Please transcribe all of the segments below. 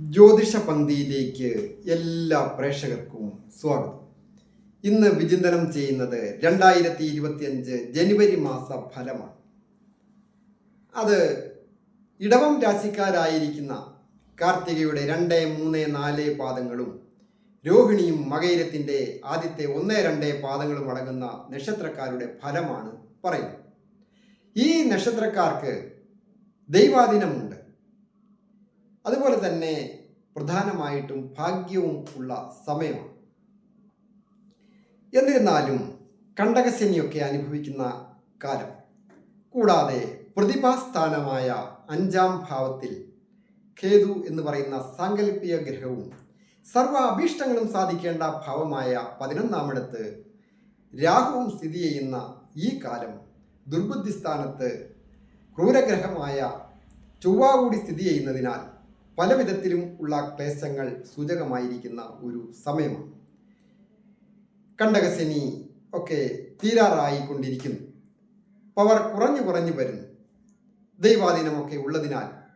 ജ്യോതിഷ പന്തിയിലേക്ക് എല്ലാ പ്രേക്ഷകർക്കും സ്വാഗതം. ഇന്ന് വിചിന്തനം ചെയ്യുന്നത് രണ്ടായിരത്തി ഇരുപത്തിയഞ്ച് ജനുവരി മാസ ഫലമാണ്. അത് ഇടവം രാശിക്കാരായിരിക്കുന്ന കാർത്തികയുടെ രണ്ട് മൂന്ന് നാല് പാദങ്ങളും രോഹിണിയും മകയിരത്തിന്റെ ആദ്യത്തെ ഒന്ന് രണ്ട് പാദങ്ങളും അടങ്ങുന്ന നക്ഷത്രക്കാരുടെ ഫലമാണ് പറയുന്നത്. ഈ നക്ഷത്രക്കാർക്ക് ദൈവാധീനമുണ്ട്. അതുപോലെ തന്നെ പ്രധാനമായിട്ടും ഭാഗ്യവും ഉള്ള സമയമാണ്. എന്നിരുന്നാലും കണ്ടകശനിയൊക്കെ അനുഭവിക്കുന്ന കാലം കൂടാതെ പ്രതിഭാസ്ഥാനമായ അഞ്ചാം ഭാവത്തിൽ ഖേതു എന്ന് പറയുന്ന സാങ്കല്പിക ഗ്രഹവും സർവ അഭീഷ്ടങ്ങളും സാധിക്കേണ്ട ഭാവമായ പതിനൊന്നാമിടത്ത് രാഹുവും സ്ഥിതി ചെയ്യുന്ന ഈ കാലം ദുർബുദ്ധി സ്ഥാനത്ത് ക്രൂരഗ്രഹമായ ചൊവ്വ കൂടി സ്ഥിതി ചെയ്യുന്നതിനാൽ പല വിധത്തിലും ഉള്ള ക്ലേശങ്ങൾ സൂചകമായിരിക്കുന്ന ഒരു സമയമാണ്. കണ്ടകശനി ഒക്കെ തീരാറായിക്കൊണ്ടിരിക്കുന്നു. പവർ കുറഞ്ഞു കുറഞ്ഞു വരുന്നു. ദൈവാധീനമൊക്കെ ഉള്ളതിനാൽ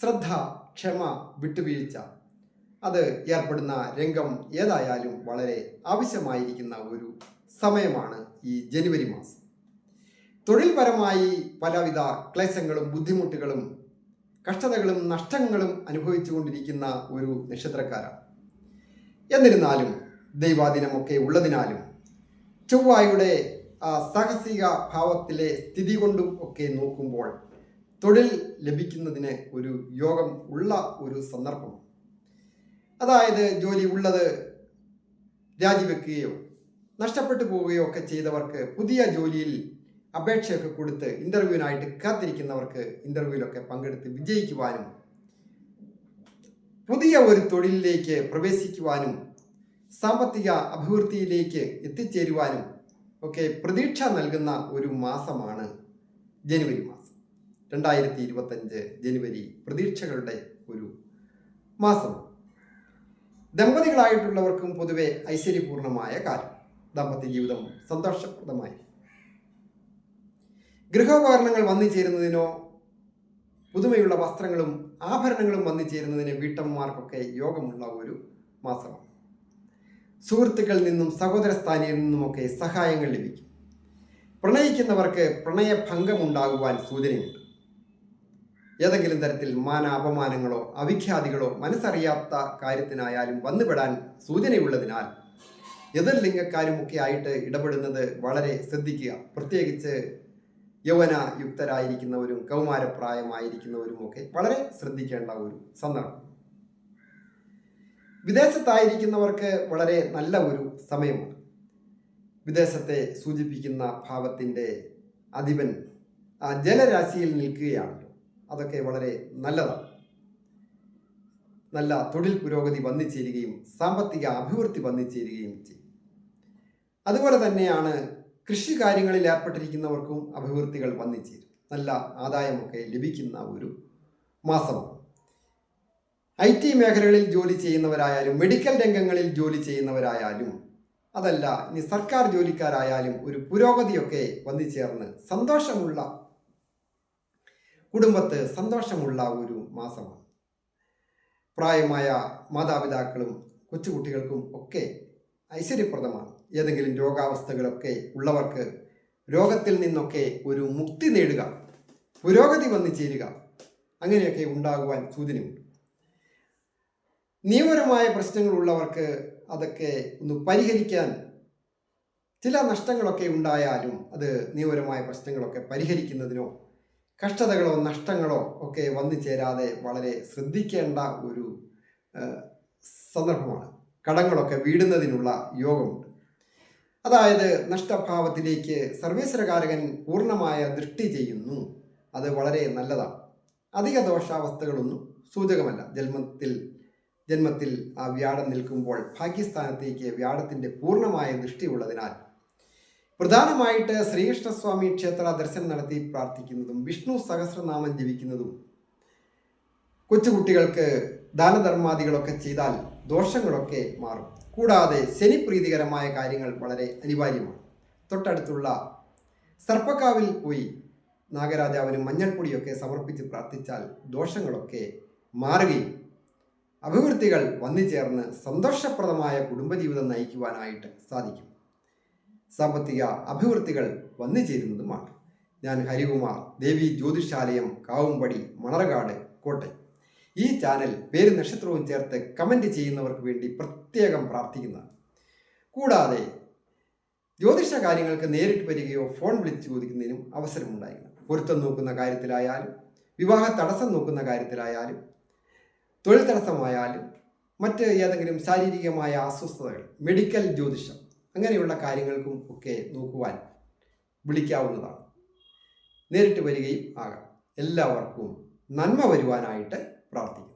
ശ്രദ്ധ ക്ഷമ വിട്ടുവീഴ്ച അത് ഏർപ്പെടുന്ന രംഗം ഏതായാലും വളരെ ആവശ്യമായിരിക്കുന്ന ഒരു സമയമാണ് ഈ ജനുവരി മാസം. തൊഴിൽപരമായി പലവിധ ക്ലേശങ്ങളും ബുദ്ധിമുട്ടുകളും കഷ്ടതകളും നഷ്ടങ്ങളും അനുഭവിച്ചുകൊണ്ടിരിക്കുന്ന ഒരു നക്ഷത്രക്കാരാണ്. എന്നിരുന്നാലും ദൈവാദിനമൊക്കെ ഉള്ളതിനാലും ചൊവ്വായുടെ സാഹസിക ഭാവത്തിലെ സ്ഥിതി കൊണ്ടും ഒക്കെ നോക്കുമ്പോൾ തൊഴിൽ ലഭിക്കുന്നതിന് ഒരു യോഗം ഉള്ള ഒരു സന്ദർഭം. അതായത് ജോലി ഉള്ളത് രാജിവെക്കുകയോ നഷ്ടപ്പെട്ടു പോവുകയോ ഒക്കെ ചെയ്തവർക്ക് പുതിയ ജോലിയിൽ അപേക്ഷയൊക്കെ കൊടുത്ത് ഇന്റർവ്യൂവിനായിട്ട് കാത്തിരിക്കുന്നവർക്ക് ഇന്റർവ്യൂവിലൊക്കെ പങ്കെടുത്ത് വിജയിക്കുവാനും പുതിയ ഒരു തൊഴിലിലേക്ക് പ്രവേശിക്കുവാനും സാമ്പത്തിക അഭിവൃദ്ധിയിലേക്ക് എത്തിച്ചേരുവാനും ഒക്കെ പ്രതീക്ഷ നൽകുന്ന ഒരു മാസമാണ് ജനുവരി മാസം. രണ്ടായിരത്തി ഇരുപത്തഞ്ച് ജനുവരി പ്രതീക്ഷകളുടെ ഒരു മാസം. ദമ്പതികളായിട്ടുള്ളവർക്കും പൊതുവെ ഐശ്വര്യപൂർണമായ കാലം. ദാമ്പത്യ ജീവിതം സന്തോഷപ്രദമായി. ഗൃഹോപകരണങ്ങൾ വന്നു ചേരുന്നതിനോ പുതുമയുള്ള വസ്ത്രങ്ങളും ആഭരണങ്ങളും വന്നു ചേരുന്നതിന് വീട്ടമ്മമാർക്കൊക്കെ യോഗമുള്ള ഒരു മാസമാണ്. സുഹൃത്തുക്കളിൽ നിന്നും സഹോദര സ്ഥാനിയിൽ നിന്നുമൊക്കെ സഹായങ്ങൾ ലഭിക്കും. പ്രണയിക്കുന്നവർക്ക് പ്രണയഭംഗമുണ്ടാകുവാൻ സൂചനയുണ്ട്. ഏതെങ്കിലും തരത്തിൽ മാന അപമാനങ്ങളോ അവിഖ്യാതികളോ മനസ്സറിയാത്ത കാര്യത്തിനായാലും വന്നുപെടാൻ സൂചനയുള്ളതിനാൽ എതിർ ലിംഗക്കാരുമൊക്കെ ആയിട്ട് ഇടപെടുന്നത് വളരെ ശ്രദ്ധിക്കുക. പ്രത്യേകിച്ച് യൗവന യുക്തരായിരിക്കുന്നവരും കൗമാരപ്രായമായിരിക്കുന്നവരും ഒക്കെ വളരെ ശ്രദ്ധിക്കേണ്ട ഒരു സന്ദർഭം. വിദേശത്തായിരിക്കുന്നവർക്ക് വളരെ നല്ല ഒരു സമയമാണ്. വിദേശത്തെ സൂചിപ്പിക്കുന്ന ഭാവത്തിന്റെ അധിപൻ ആ ജലരാശിയിൽ നിൽക്കുകയാണല്ലോ. അതൊക്കെ വളരെ നല്ലതാണ്. നല്ല തൊഴിൽ പുരോഗതി വന്നിച്ചേരുകയും സാമ്പത്തിക അഭിവൃദ്ധി വന്നിച്ചേരുകയും ചെയ്യും. അതുപോലെ തന്നെയാണ് കൃഷി കാര്യങ്ങളിൽ ഏർപ്പെട്ടിരിക്കുന്നവർക്കും അഭിവൃദ്ധികൾ വന്നിച്ചേരും. നല്ല ആദായമൊക്കെ ലഭിക്കുന്ന ഒരു മാസമാണ്. ഐ ടി മേഖലകളിൽ ജോലി ചെയ്യുന്നവരായാലും മെഡിക്കൽ രംഗങ്ങളിൽ ജോലി ചെയ്യുന്നവരായാലും അതല്ല ഇനി സർക്കാർ ജോലിക്കാരായാലും ഒരു പുരോഗതിയൊക്കെ വന്നു ചേർന്ന് സന്തോഷമുള്ള കുടുംബത്ത് സന്തോഷമുള്ള ഒരു മാസമാണ്. പ്രായമായ മാതാപിതാക്കളും കൊച്ചുകുട്ടികൾക്കും ഒക്കെ ഐശ്വര്യപ്രദമാണ്. ഏതെങ്കിലും രോഗാവസ്ഥകളൊക്കെ ഉള്ളവർക്ക് രോഗത്തിൽ നിന്നൊക്കെ ഒരു മുക്തി നേടുക പുരോഗതി വന്നു ചേരുക അങ്ങനെയൊക്കെ ഉണ്ടാകുവാൻ സൂചനയുണ്ട്. നിയമപരമായ പ്രശ്നങ്ങൾ ഉള്ളവർക്ക് അതൊക്കെ ഒന്ന് പരിഹരിക്കാൻ ചില നഷ്ടങ്ങളൊക്കെ ഉണ്ടായാലും അത് നിയമപരമായ പ്രശ്നങ്ങളൊക്കെ പരിഹരിക്കുന്നതിനോ കഷ്ടതകളോ നഷ്ടങ്ങളോ ഒക്കെ വന്നു ചേരാതെ വളരെ ശ്രദ്ധിക്കേണ്ട ഒരു സന്ദർഭമാണ്. കടങ്ങളൊക്കെ വീടുന്നതിനുള്ള യോഗമുണ്ട്. അതായത് നഷ്ടഭാവത്തിലേക്ക് സർവേശ്വരകാരകൻ പൂർണമായ ദൃഷ്ടി ചെയ്യുന്നു. അത് വളരെ നല്ലതാണ്. അധിക ദോഷാവസ്ഥകളൊന്നും സൂചകമല്ല. ജന്മത്തിൽ ജന്മത്തിൽ ആ വ്യാഴം നിൽക്കുമ്പോൾ ഭാഗ്യസ്ഥാനത്തേക്ക് വ്യാഴത്തിന്റെ പൂർണമായ ദൃഷ്ടി ഉള്ളതിനാൽ പ്രധാനമായിട്ട് ശ്രീകൃഷ്ണസ്വാമി ക്ഷേത്ര ദർശനം നടത്തി പ്രാർത്ഥിക്കുന്നതും വിഷ്ണു സഹസ്രനാമം ജപിക്കുന്നതും കൊച്ചുകുട്ടികൾക്ക് ദാനധർമാദികളൊക്കെ ചെയ്താൽ ദോഷങ്ങളൊക്കെ മാറും. കൂടാതെ ശനിപ്രീതികരമായ കാര്യങ്ങൾ വളരെ അനിവാര്യമാണ്. തൊട്ടടുത്തുള്ള സർപ്പക്കാവിൽ പോയി നാഗരാജാവിന് മഞ്ഞൾപ്പൊടിയൊക്കെ സമർപ്പിച്ച് പ്രാർത്ഥിച്ചാൽ ദോഷങ്ങളൊക്കെ മാറുകയും അഭിവൃദ്ധികൾ വന്നു ചേർന്ന് സന്തോഷപ്രദമായ കുടുംബജീവിതം നയിക്കുവാനായിട്ട് സാധിക്കും. സാമ്പത്തിക അഭിവൃദ്ധികൾ വന്നു ചേരുന്നതുമാണ് ഞാൻ ഹരികുമാർ ദേവി ജ്യോതിഷാലയം കാവുംപടി മണർകാട് കോട്ടയം. ഈ ചാനൽ പേര് നക്ഷത്രവും ചേർത്ത് കമന്റ് ചെയ്യുന്നവർക്ക് വേണ്ടി പ്രത്യേകം പ്രാർത്ഥിക്കുന്നതാണ്. കൂടാതെ ജ്യോതിഷ കാര്യങ്ങൾക്ക് നേരിട്ട് വരികയോ ഫോൺ വിളിച്ച് ചോദിക്കുന്നതിനും അവസരമുണ്ടായിരുന്നു പൊരുത്തം നോക്കുന്ന കാര്യത്തിലായാലും വിവാഹ തടസ്സം നോക്കുന്ന കാര്യത്തിലായാലും തൊഴിൽ തടസ്സമായാലും മറ്റ് ഏതെങ്കിലും ശാരീരികമായ അസ്വസ്ഥതകൾ മെഡിക്കൽ ജ്യോതിഷം അങ്ങനെയുള്ള കാര്യങ്ങൾക്കും ഒക്കെ നോക്കുവാൻ വിളിക്കാവുന്നതാണ്. നേരിട്ട് വരികയും ആകാം. എല്ലാവർക്കും നന്മ വരുവാനായിട്ട് പ്രാർത്ഥിക്കുന്നു